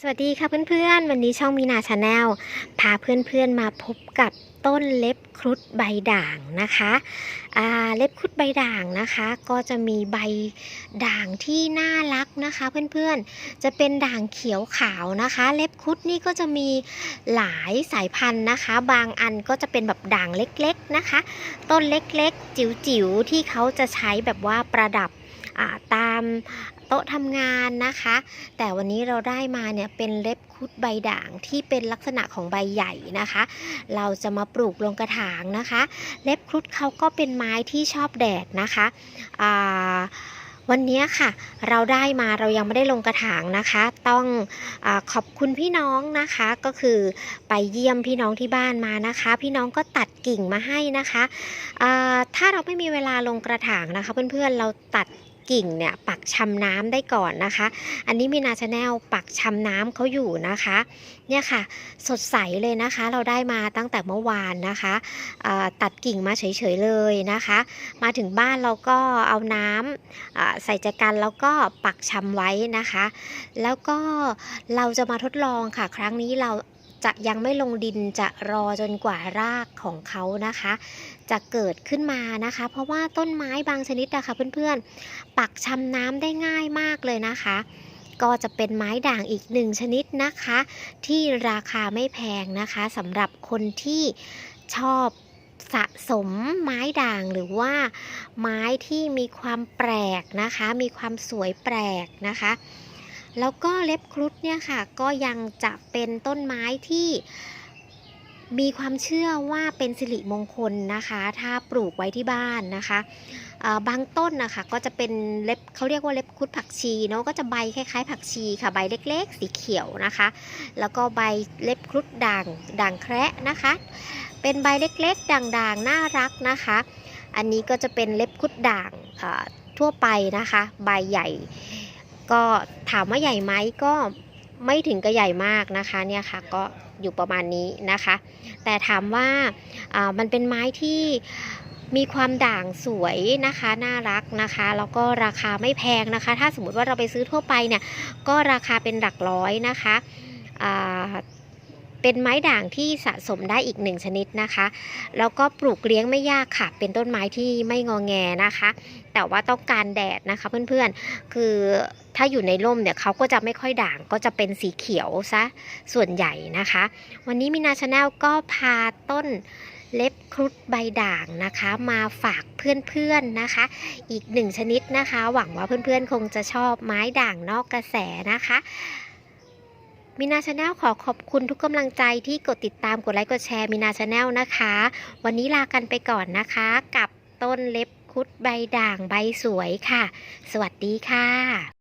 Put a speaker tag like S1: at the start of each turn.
S1: สวัสดีค่ะเพื่อนๆ วันนี้ช่องมีนาชาแนลพาเพื่อนๆมาพบกับต้นเล็บครุฑใบด่างนะคะเล็บครุฑใบด่างนะคะ ก็จะมีใบด่างที่น่ารักนะคะเพื่อนๆ จะเป็นด่างเขียวขาวนะคะ เล็บครุฑนี่ก็จะมีหลายสายพันธุ์นะคะ บางอันก็จะเป็นแบบด่างเล็กๆนะคะ ต้นเล็กๆ จิ๋วๆ ที่เขาจะใช้แบบว่าประดับตามโต๊ะทำงานนะคะ แต่วันนี้เราได้มาเนี่ยเป็นเล็บคุดใบด่างที่เป็นลักษณะของใบใหญ่นะคะ เราจะมาปลูกลงกระถางนะคะ เล็บครุฑเขาก็เป็นไม้ที่ชอบแดดนะคะวันนี้ค่ะ เราได้มาเรายังไม่ได้ลงกระถางนะคะ ต้องอขอบคุณพี่น้องนะคะก็คือไปเยี่ยมพี่น้องที่บ้านมานะคะ พี่น้องก็ตัดกิ่งมาให้นะคะ ถ้าเราไม่มีเวลาลงกระถางนะคะ เพื่อนๆเราตัด กิ่งเนี่ยปักชำน้ำได้ก่อนนะคะ อันนี้มีนาชาแนลปักชำน้ำเขาอยู่นะคะ เนี่ยค่ะสดใสเลยนะคะ เราได้มาตั้งแต่เมื่อวานนะคะตัดกิ่งมาเฉยๆเลยนะคะ มาถึงบ้านเราก็เอาน้ำใส่ใจกันแล้วก็ปักชำไว้นะคะ แล้วก็เราจะมาทดลองค่ะ ครั้งนี้เรา จะยังไม่ลงดินจะรอจนกว่ารากของเขานะคะ จะเกิดขึ้นมานะคะ เพราะว่าต้นไม้บางชนิดนะคะเพื่อนๆ ปักชำน้ำได้ง่ายมากเลยนะคะ ก็จะเป็นไม้ด่างอีกหนึ่งชนิดนะคะ ที่ราคาไม่แพงนะคะสำหรับคนที่ชอบสะสมไม้ด่างหรือว่าไม้ที่มีความแปลกนะคะ มีความสวยแปลกนะคะ แล้วก็เล็บครุฑเนี่ยค่ะก็ยังจะเป็นต้นไม้ที่มีความเชื่อว่าเป็นสิริมงคลนะคะ ถ้าปลูกไว้ที่บ้านนะคะบางต้นนะคะก็จะเป็นเล็บเขาเรียกว่าเล็บครุฑผักชีเนาะก็จะใบคล้ายๆ ผักชีค่ะใบเล็ก ๆ สีเขียวนะคะ แล้วก็ใบเล็บครุฑด่างด่างแคระนะคะ เป็นใบเล็กๆ ด่างๆน่ารักนะคะ อันนี้ก็จะเป็นเล็บครุฑด่างทั่วไปนะคะ ใบใหญ่ ก็ถามว่าใหญ่ไหมก็ไม่ถึงกับใหญ่มากนะคะเนี่ยค่ะก็อยู่ประมาณนี้นะคะ แต่ถามว่าามันเป็นไม้ที่มีความด่างสวยนะคะน่ารักนะคะแล้วก็ราคาไม่แพงนะคะ ถ้าสมมติว่าเราไปซื้อทั่วไปเนี่ยก็ราคาเป็นหลักร้อยนะคะ เป็นไม้ด่างที่สะสมได้อีกหนึ่งชนิดนะคะ แล้วก็ปลูกเลี้ยงไม่ยากค่ะ เป็นต้นไม้ที่ไม่งอแงนะคะ แต่ว่าต้องการแดดนะคะเพื่อนๆ คือถ้าอยู่ในร่มเนี่ยเขาก็จะไม่ค่อยด่างก็จะเป็นสีเขียวซะส่วนใหญ่นะคะ วันนี้มินาชาแนลก็พาต้นเล็บครุฑใบด่างนะคะ มาฝากเพื่อนๆนะคะ อีกหนึ่งชนิดนะคะ หวังว่าเพื่อนๆคงจะชอบไม้ด่างนอกกระแสนะคะ มินาชาแนลขอขอบคุณทุกกำลังใจที่กดติดตามกดไลค์กดแชร์มินาชาแนลนะคะ วันนี้ลากันไปก่อนนะคะ กับต้นเล็บคุดใบด่างใบสวยค่ะ สวัสดีค่ะ